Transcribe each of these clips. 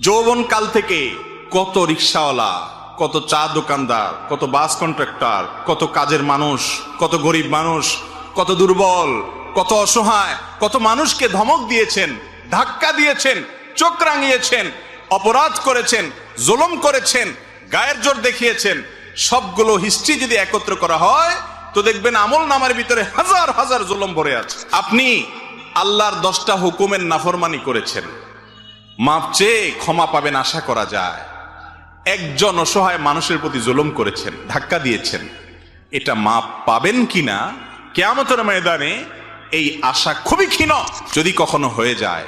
যৌবন কাল থেকে কত রিক্সাওয়ালা, কত চা দোকানদার, কত বাস কন্ট্রাক্টর, কত কাজের মানুষ, কত গরিব মানুষ, কত দুর্বল, কত অসহায়, কত মানুষকে ধমক দিয়েছেন, ধাক্কা দিয়েছেন, চোখ রাঙিয়েছেন, অপরাধ করেছেন, জুলুম করেছেন, গায়ের জোর দেখিয়েছেন। সবগুলো হিস্ট্রি যদি একত্র করা হয়, তো দেখবেন আমল নামার ভিতরে হাজার হাজার জুলুম ভরে আছে। আপনি আল্লাহর দশটা হুকুমের নাফরমানি করেছেন। মাপ চেয়ে ক্ষমা পাবেন আশা করা যায়। একজন অসহায় মানুষের প্রতি জুলুম করেছেন, ধাক্কা দিয়েছেন। এটা মাপ পাবেন কিনা? কেয়ামতের ময়দানে এই আশা খুবই ক্ষীণ। যদি কখনো হয়ে যায়,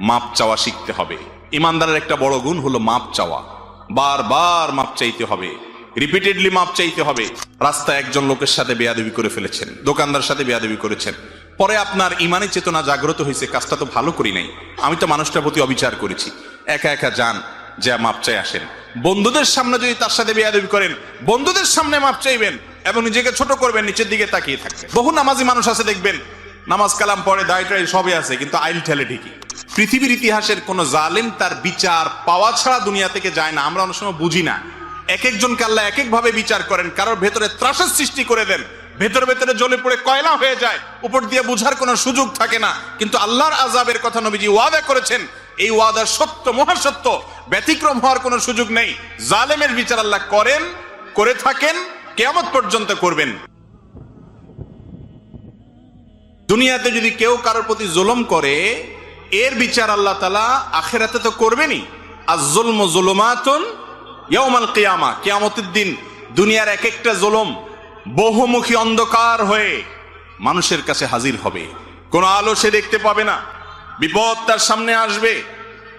মাপ চাওয়া শিখতে হবে। ইমানদারের একটা বড় গুণ হলো মাপ চাওয়া। বারবার মাপ চাইতে হবে। রিপিটেডলি মাপ চাইতে হবে। রাস্তায় একজন লোকের সাথে বেয়াদবি করে ফেলেছেন, দোকানদার সাথে বেয়াদবি করেছেন। পরে আপনার ইমানি চেতনা জাগ্রত হয়েছে, কাজটা তো ভালো করি নাই। আমি তো মানুষটার প্রতি অবিচার করেছি। একা একা যান, যা মাপ চাই আসেন। বন্ধুদের সামনে যদি তার সাথে বেয়াদবি করেন, বন্ধুদের সামনে মাপ চাইবেন এবং নিজেকে ছোট করবেন, নিচের দিকে তাকিয়ে থাকবেন। বহু নামাজি মানুষ আছে, দেখবেন, নামাজ কালাম পরে দায় টাই সবই আছে, কিন্তু আইল ঠেলে ঠিকই। পৃথিবীর ইতিহাসের কোন জালেম তার বিচার পাওয়া ছাড়া দুনিয়া থেকে যায় না, আমরা অনেক সময় বুঝি না। এক একজনকে আল্লাহ এক এক ভাবে বিচার করেন, কারোর ভেতরে ত্রাসের সৃষ্টি করে দেন ভেতরে ভেতরে জ্বলে পড়ে কয়লা হয়ে যায়, উপর দিয়ে বুঝার কোনো সুযোগ থাকে না। কিন্তু আল্লাহর আজাবের কথা নবীজি ওয়াদা করেছেন, এই ওয়াদার সত্য, মহাসত্য, ব্যতিক্রম হওয়ার কোনো সুযোগ নেই। জালেমের বিচার আল্লাহ করেন, করে থাকেন, কেয়ামত পর্যন্ত করবেন। দুনিয়াতে যদি কেউ কারোর প্রতি জুলুম করে, এর বিচার আল্লাহ তালা আখেরাতে তো করবেনই। আর জুলম জুলুমাতুন ইয়াউমাল কিয়ামা, কিয়ামতের দিন দুনিয়ার এক একটা জুলুম বহুমুখী অন্ধকার হয়ে মানুষের কাছে হাজির হবে। কোন আলো সে দেখতে পাবে না। বিপদ তার সামনে আসবে।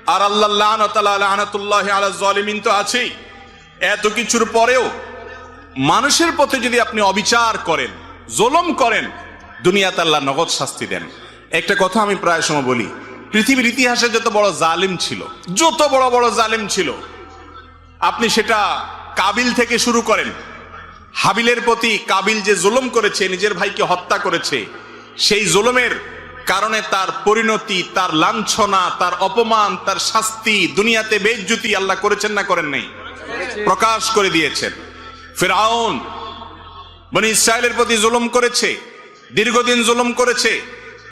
আর আল্লাহ তো আছেই। এত কিছুর পরেও মানুষের পথে যদি আপনি অবিচার করেন, জোলম করেন, দুনিয়াতে আল্লাহ নগদ শাস্তি দেন। একটা কথা আমি প্রায় সময় বলি, পৃথিবীর ইতিহাসে যত বড় জালিম ছিল, যত বড় বড় জালিম ছিল, আপনি সেটা কাবিল থেকে শুরু করেন হাবিলের প্রতি কাবিল যে জুলুম করেছে, নিজের ভাইকে হত্যা করেছে, সেই জুলুমের কারণে তার পরিণতি, তার লাঞ্ছনা, তার অপমান, তার শাস্তি দুনিয়াতে বেজ্জুতি আল্লাহ করেছেন না করেন নাই? প্রকাশ করে দিয়েছেন। ফেরাউন বনি ইসরায়েলের প্রতি জুলুম করেছে, দীর্ঘদিন জুলুম করেছে,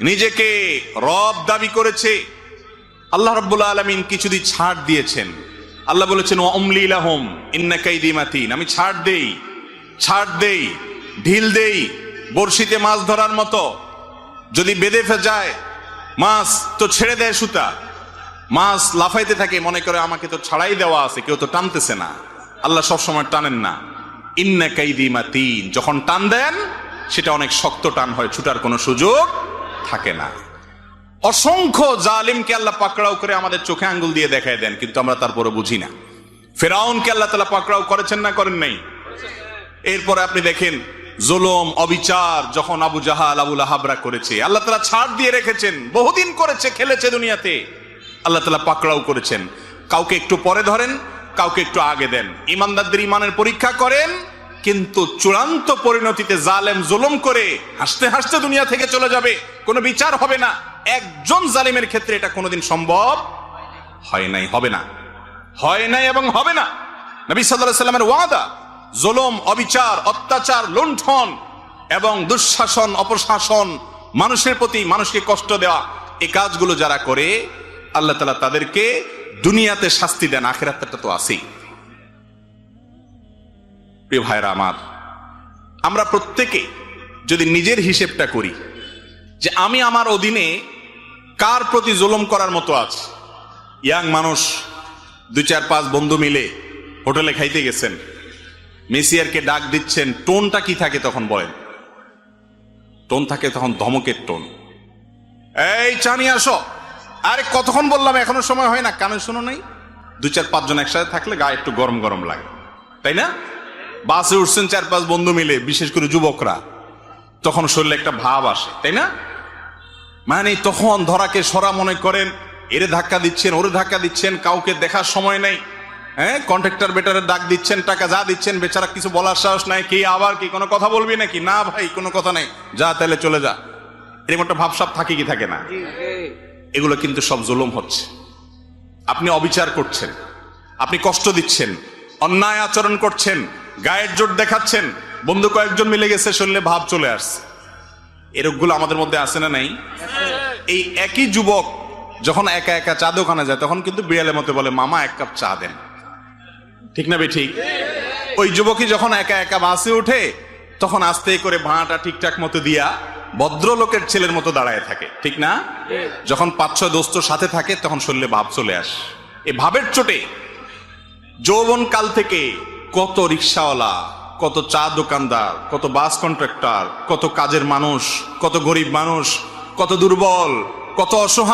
নিজেকে রব দাবি করেছে। আল্লাহ রব্বুল আলমিন কিছুদিন ছাড় দিয়েছেন। আল্লাহ বলেছেন অমলিলাহম ইন্নাকাইদি মাতিন। আমি ছাড় দেই। ছাড় দেই, ঢিল দেই, বড়শিতে মাছ ধরার মতো। যদি বেঁধে ফে যায়, মাছ তো ছেড়ে দেয় সুতা। মাছ লাফাইতে থাকে, মনে করে আমাকে তো ছাড়াই দেওয়া আছে, কেউ তো টানতেছে না। আল্লাহ সবসময় টানেন না। ইন্না কাইদি মাতিন, যখন টান দেন, সেটা অনেক শক্ত টান হয়, ছুটার কোনো সুযোগ থাকে না। অসংখ্য জালিমকে আল্লাহ পাকড়াও করে আমাদের চোখে আঙ্গুল দিয়ে দেখায় দেন, কিন্তু আমরা তারপরে বুঝি না। ফেরাউনকে আল্লাহ তালা পাকড়াও করেছেন না করেন নাই? এরপরে আপনি দেখেন জুলুম, অবিচার যখন আবু জাহাল আবুল আহাবরা করেছে। আল্লাহ তালা ছাড় দিয়ে রেখেছেন, বহুদিন করেছে, খেলেছে দুনিয়াতে। আল্লাহ তালা পাকড়াও করেছেন। কাউকে একটু পরে ধরেন, কাউকে একটু আগে দেন। ইমানদারদের ইমানের পরীক্ষা করেন, কিন্তু চূড়ান্ত পরিণতিতে জালেম জুলুম করে হাসতে হাসতে দুনিয়া থেকে চলে যাবে। কোনো বিচার হবে না। একজন জালিমের ক্ষেত্রে এটা কোনোদিন সম্ভব হয় নাই, হবে না। হয় নাই এবং হবে না। নবী সাল্লাহ সাল্লামের ওয়াদা জুলুম, অবিচার, অত্যাচার, লুণ্ঠন এবং দুঃশাসন, অপশাসন, মানুষের প্রতি মানুষকে কষ্ট দেওয়া, এই কাজগুলো যারা করে, আল্লাহ তালা তাদেরকে দুনিয়াতে শাস্তি দেন আখেরাতটা তো আছেই। প্রিয় ভাইরা আমার, আমরা প্রত্যেকে যদি নিজের হিসেবটা করি, যে আমি আমার অধীনে কার প্রতি জুলুম করার মতো আছে? ইয়াং মানুষ, দুই চার পাঁচ বন্ধু মিলে হোটেলে খাইতে গেছেন। মেসিয়ারকে ডাক দিচ্ছেন, টোনটা কি থাকে? তখন বলেন। টোন থাকে তখন ধমকের টোন। এই চানি, আসো। আরে, কতক্ষণ বললাম? এখনও সময় হয় না। কানে শোনো নাই? দু চার পাঁচজন একসাথে থাকলে গায়ে একটু গরম গরম লাগে। তাই না? বাসে উঠছেন চার পাঁচ বন্ধু মিলে, বিশেষ করে যুবকরা। তখন শরীরে একটা ভাব আসে, তাই না? মানে তখন ধরাকে সরা মনে করেন, এরে ধাক্কা দিচ্ছেন, ওরে ধাক্কা দিচ্ছেন, কাউকে দেখার সময় নেই। হ্যাঁ কন্ট্রাক্টর বেটারের ডাক দিচ্ছেন টাকা যা দিচ্ছেন বেচারা কিছু বলার সাহস নাই কি আবার কি কোনো কথা বলবি নাকি? না ভাই কোনো কথা নেই। যা তাহলে চলে যা। এরকম একটা ভাবসাব থাকে কি থাকে না? এগুলো কিন্তু সব জুলুম হচ্ছে। আপনি অবিচার করছেন আপনি কষ্ট দিচ্ছেন অন্যায় আচরণ করছেন গায়ের জোট দেখাচ্ছেন বন্ধু কয়েকজন মিলে গেছে শুনলে ভাব চলে আসছে। এরকগুলো আমাদের মধ্যে আছে না নাই? এই একই যুবক যখন একা একা চা দোকানে যায় তখন কিন্তু বিড়ালের মতো বলে মামা এক কাপ চা দেন। ঠিক না ঠিক? ওই যুবকই যখন একা একা বাসে ওঠে, তখন আস্তে করে ভাঁটা ঠিকঠাক মতো দিয়া ভদ্রলোকের ছেলের মতো দাঁড়ায় থাকে, ঠিক না? যখন পাঁচ ছয় দোস্তর সাথে থাকে, তখন শরীরে ভাব চলে আসে। এ ভাবের চোটে যৌবন কাল থেকে কত রিক্সাওয়ালা, কত চা দোকানদার, কত বাস কন্ট্রাক্টর, কত কাজের মানুষ, কত গরিব মানুষ, কত দুর্বল, কত অসহায়।